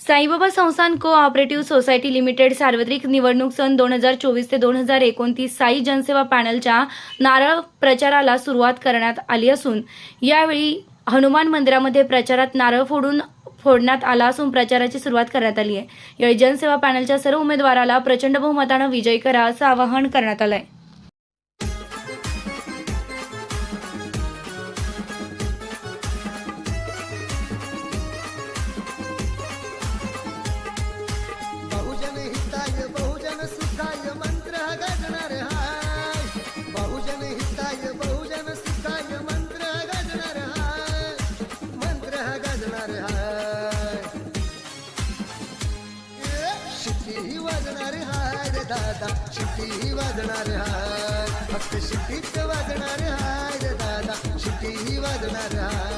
साईबाबा संस्थान को operative society limited सार्वत्रिक निवडणूक सन दोन हजार चोवीस ते दोन हजार एकोणतीस साई जनसेवा पॅनलच्या नारळ प्रचाराला सुरुवात करण्यात आली असून यावेळी हनुमान मंदिरामध्ये प्रचारात नारळ फोडून फोडण्यात आला असून प्रचाराची सुरुवात करण्यात आली आहे. यावेळी जनसेवा पॅनलच्या सर्व उमेदवाराला प्रचंड बहुमतानं विजयी करा असं आवाहन करण्यात आलं आहे वाजणार हाय. शिट्टी वाजणार हाय रे दादा. शिटी वाजणार हाय. फक्त शिटीत वाजणार हाय रे दादा. शिटी वाजणार हाय.